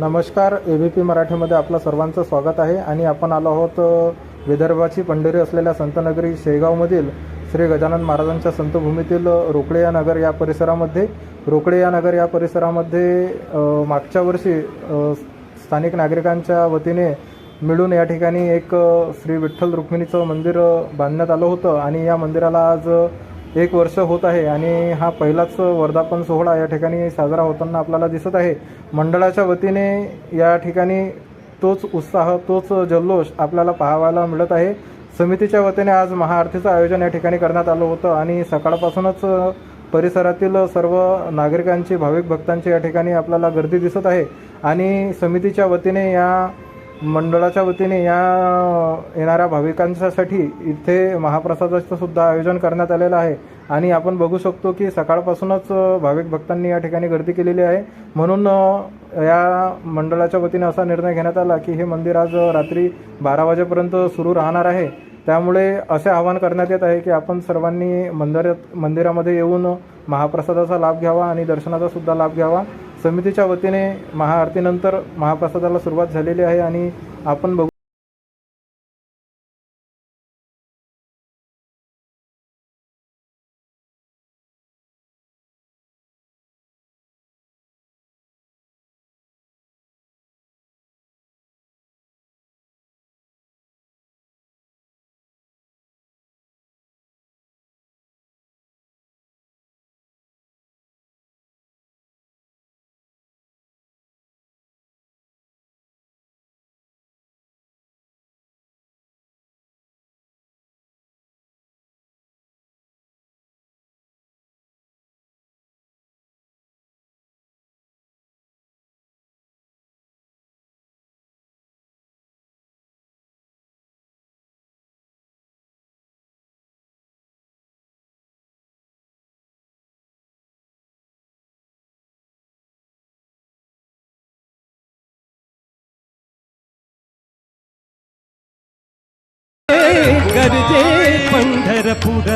नमस्कार A B P मराठीमध्ये आपलं सर्वांचं स्वागत आहे आणि आपण आलो आहोत विदर्भाची पंढरी असलेल्या संतनगरी शेगावमधील श्री गजानन महाराजांच्या संतभूमीतील रोकडे या नगर या परिसरामध्ये. रोकडे या नगर या परिसरामध्ये मागच्या वर्षी स्थानिक नागरिकांच्या वतीने मिळून या ठिकाणी एक श्री विठ्ठल रुक्मिणीचं मंदिर बांधण्यात आलं होतं आणि या मंदिराला आज एक वर्ष होत आहे आणि हा पहिलाच वर्धापन सोहळा या ठिकाणी साजरा होताना आपल्याला दिसत आहे. मंडळाच्या वतीने या ठिकाणी तोच उत्साह तोच जल्लोष आपल्याला पाहायला मिळत आहे. समितीच्या वतीने आज महाआरतीचं आयोजन या ठिकाणी करण्यात आलं होतं आणि सकाळपासूनच परिसरातील सर्व नागरिकांची भाविक भक्तांची या ठिकाणी आपल्याला गर्दी दिसत आहे. आणि समितीच्या वतीने या मंडळाच्या वतीने या येणाऱ्या भाविकांच्यासाठी इथे महाप्रसादाचं सुद्धा आयोजन करण्यात आलेलं आहे. आणि आपण बघू शकतो की सकाळपासूनच भाविक भक्तांनी या ठिकाणी गर्दी केलेली आहे. म्हणून या मंडळाच्या वतीने असा निर्णय घेण्यात आला की हे मंदिर आज रात्री बारा वाजेपर्यंत सुरू राहणार आहे. त्यामुळे असे आवाहन करण्यात येत आहे की आपण सर्वांनी मंदिरात मंदिरामध्ये येऊन महाप्रसादाचा लाभ घ्यावा आणि दर्शनाचा सुद्धा लाभ घ्यावा. समितीच्या वतीने महाआरतीनंतर महाप्रसादाला सुरुवात झालेली आहे आणि आपण बघू गरजे पंढरपूर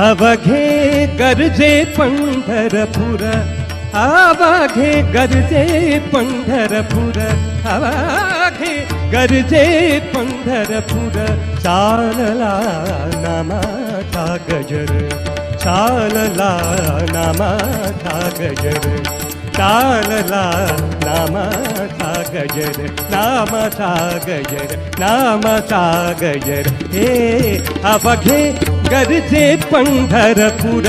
अवघे गरजे पंढरपूर अवघे गरजे पंढरपूर अवघे गरजे पंढरपूर चालला नामाचा गजर चालला नामाचा गजर चालला नामाचा गजर नामाचा गजर नामाचा गजर हे अवघे गरजे पंढरपूर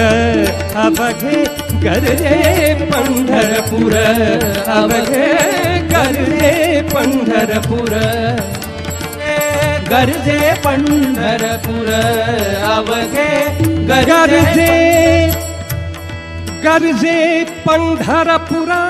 अवघे गरजे पंढरपूर अवघे गरजे पंढरपूर गरजे पंढरपूर अवघे गरजे गरजे पंढरपुरा